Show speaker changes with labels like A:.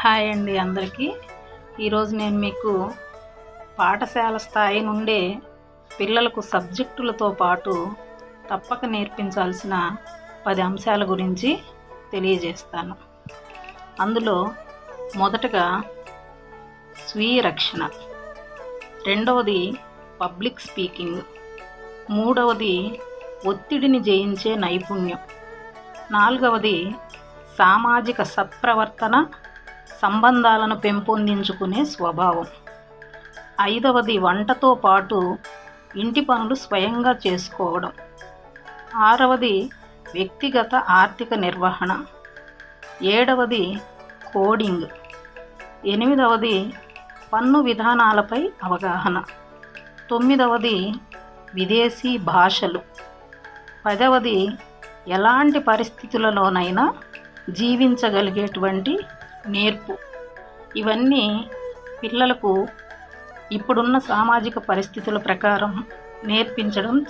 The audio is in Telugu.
A: హాయ్ అండి అందరికీ. ఈరోజు నేను మీకు పాఠశాల స్థాయి నుండే పిల్లలకు సబ్జెక్టులతో పాటు తప్పక నేర్పించాల్సిన పది అంశాల గురించి తెలియజేస్తాను. అందులో మొదటగా స్వీయ రక్షణ రెండవది పబ్లిక్ స్పీకింగ్ మూడవది ఒత్తిడిని జయించే నైపుణ్యం నాలుగవది సామాజిక సత్ప్రవర్తన సంబంధాలను పెంపొందించుకునే స్వభావం. ఐదవది వంటతో పాటు ఇంటి పనులు స్వయంగా చేసుకోవడం. ఆరవది వ్యక్తిగత ఆర్థిక నిర్వహణ. ఏడవది కోడింగ్. ఎనిమిదవది పన్ను విధానాలపై అవగాహన. తొమ్మిదవది విదేశీ భాషలు. పదవది ఎలాంటి పరిస్థితులలోనైనా జీవించగలిగేటువంటి నేర్పు. ఇవన్నీ పిల్లలకు ఇప్పుడున్న సామాజిక పరిస్థితుల ప్రకారం నేర్పించడం